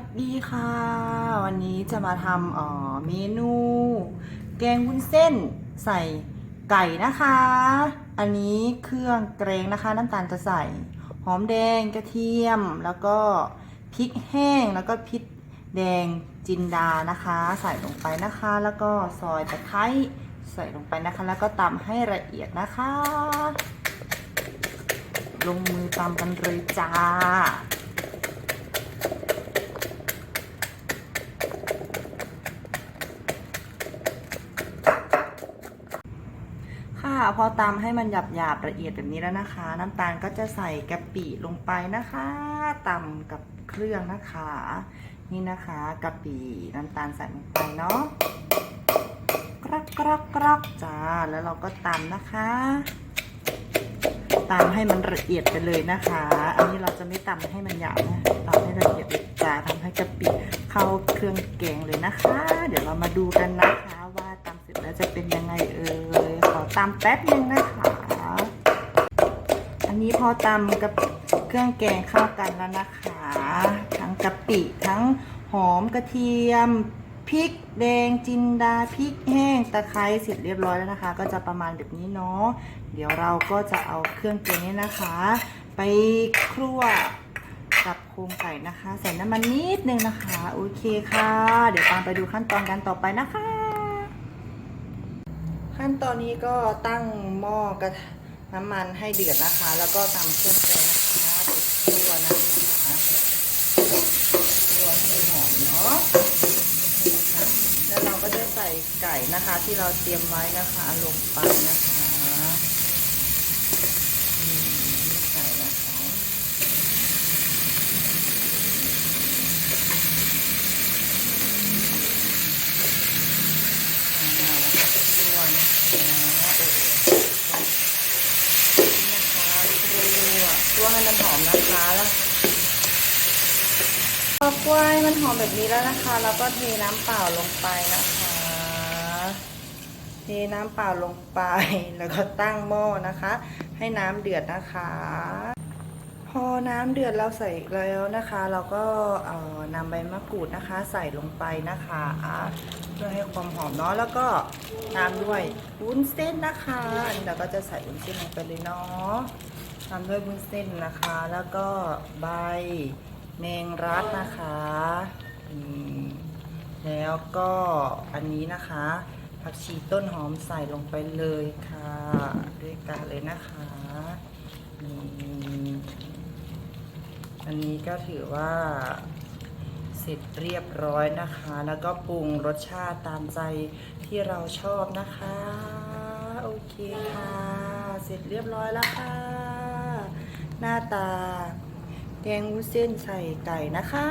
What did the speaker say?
วัสดีค่ะ วันนี้จะมาทำเอ่อเมนู แกงวุ้นเส้นใส่ไก่นะคะ อันนี้เครื่องแกงนะคะน้ำตาลจะใส่ หอมแดงกระเทียม แล้วก็พริกแห้งแล้วก็พริกแดงจินดานะคะ ใส่ลงไปนะคะ แล้วก็ซอยตะไคร้ใส่ลงไปนะคะ แล้วก็ตำให้ละเอียดนะคะ ลงมือตำกันเลยจ้า ค่ะ พอตำให้มันหยาบหยาบละเอียดแบบนี้แล้วนะคะ น้ำตาลก็จะใส่กะปิลงไปนะคะตำกับเครื่องนะคะ นี่นะคะกะปิน้ำตาลใส่ลงไปเนาะกรักกรักกรักจ้าแล้วเราก็ตำนะคะตำให้มันละเอียดไปเลยนะคะ อันนี้เราจะไม่ตำให้มันหยาบนะตำให้ละเอียดจ้าทำให้กะปิเข้าเครื่องแกงเลยนะคะ เดี๋ยวเรามาดูกันนะคะ ว่าตำเสร็จแล้วจะเป็นยังไงเอ่ยขอ ตำแป๊บนึงนะคะ อันนี้พอตำกับเครื่องแกงเข้ากันแล้วนะคะ ทั้งกะปิทั้งหอมกระเทียมพริกแดงจินดาพริกแห้งตะไคร้เสร็จเรียบร้อยแล้วนะคะ ก็จะประมาณแบบนี้เนาะเดี๋ยวเราก็จะเอาเครื่องแกงนี้นะคะ ไปครัวกับโครงไก่นะคะ ใส่น้ำมันนิดนึงนะคะ โอเคค่ะ เดี๋ยวตามไปดูขั้นตอนกันต่อไปนะคะ ขั้นตอนนี้ก็ตั้งหม้อกระทะน้ำมันให้เดือดนะคะ แล้วก็ตำเครื่องแกงนะคะติดตัวนะคะตัวให้หอมเนาะนี่นะคะ แล้วเราก็จะใส่ไก่นะคะที่เราเตรียมไว้นะคะลงไปนะคะอืมไก่นะคะอ่าแล้วก็ตัวนะคะโอ้ นี่นะคะครัว คั่วให้มันหอมนะคะแล้วพอคั่วให้มันหอมแบบนี้แล้วนะคะเราก็เทน้ำเปล่าลงไปนะคะเทน้ำเปล่าลงไปแล้วก็ตั้งหม้อนะคะ ให้น้ำเดือดนะคะ พอน้ำเดือดเราใส่แล้วนะคะ เราก็เอ่อนำใบมะกรูดนะคะ ใส่ลงไปนะคะเพื่อให้ความหอมเนาะแล้วก็ตามด้วยวุ้นเส้นนะคะอันนี้เราก็จะใส่วุ้นเส้นลงไปเลยเนาะ ตามด้วยวุ้นเส้นนะคะ แล้วก็ใบแมงรัดนะคะแล้วก็อันนี้นะคะ ผักชีต้นหอมใส่ลงไปเลยค่ะ ด้วยกันเลยนะคะอันนี้ก็ถือว่าเสร็จเรียบร้อยนะคะ แล้วก็ปรุงรสชาติตามใจที่เราชอบนะคะ โอเคค่ะ เสร็จเรียบร้อยแล้วค่ะ หน้าตา แกงวุ้นเส้นใส่ไก่นะคะ